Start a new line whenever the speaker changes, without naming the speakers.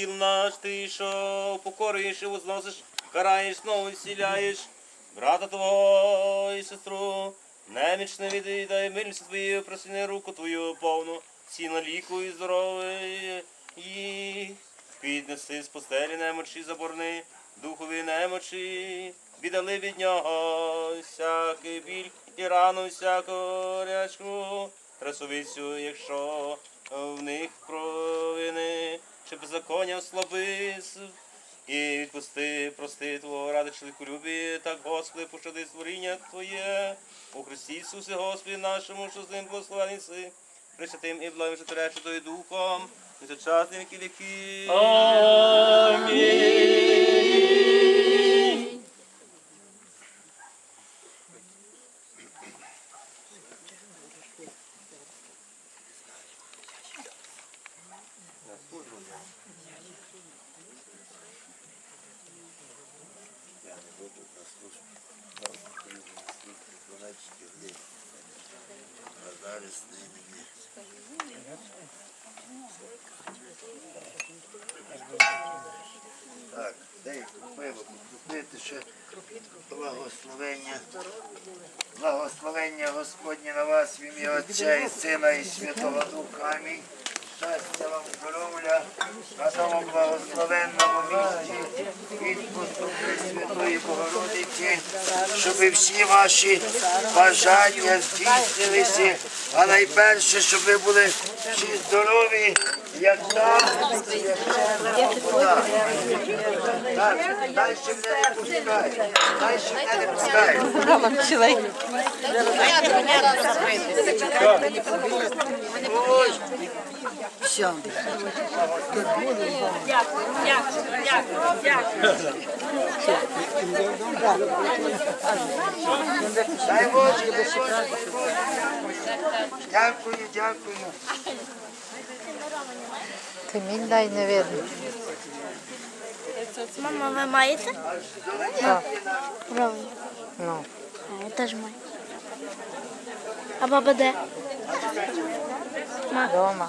тіл наш, ти, що покорюєш і возносиш, караєш, знову зціляєш, брата твого і сестру, немічне віддай милість твою, просини руку твою повну, ціна ліку і здоров'я їх. Піднеси з постелі немочі заборни, духові немочі, віддали від нього всякий біль і рану всяку рячку, трасовицю, якщо в них чи беззаконня ослабис, і відпусти, прости Твого ради чоловіколюбі, так, Господи, пощади створіння Твоє, у Христі Ісусі, Господі нашому, що з ним благословений си, Пресвятим і благим житоречитою Духом, і сучасні віки віки.
Амінь.
Так, дай пиво покупити ще благословення. Благословення Господнє на вас в ім'я Отця і Сина і Святого Духа. Амінь. Щастя вам здоров'я на тому благословенному місці відпусту Пресвятої Богородиці, щоб всі ваші бажання здійснилися, а найперше, щоб ви були всі здорові, як там, як там. Далі мене не пускай. Далі мене не пускай. Ой, дай Боже, дай Боже, дай Боже. Дякую, дякую.
Камінь дай не видно.
Мама, ви маєте?
Так.
Правильно.
Ну.
Я теж маю. А баба де?
Дома.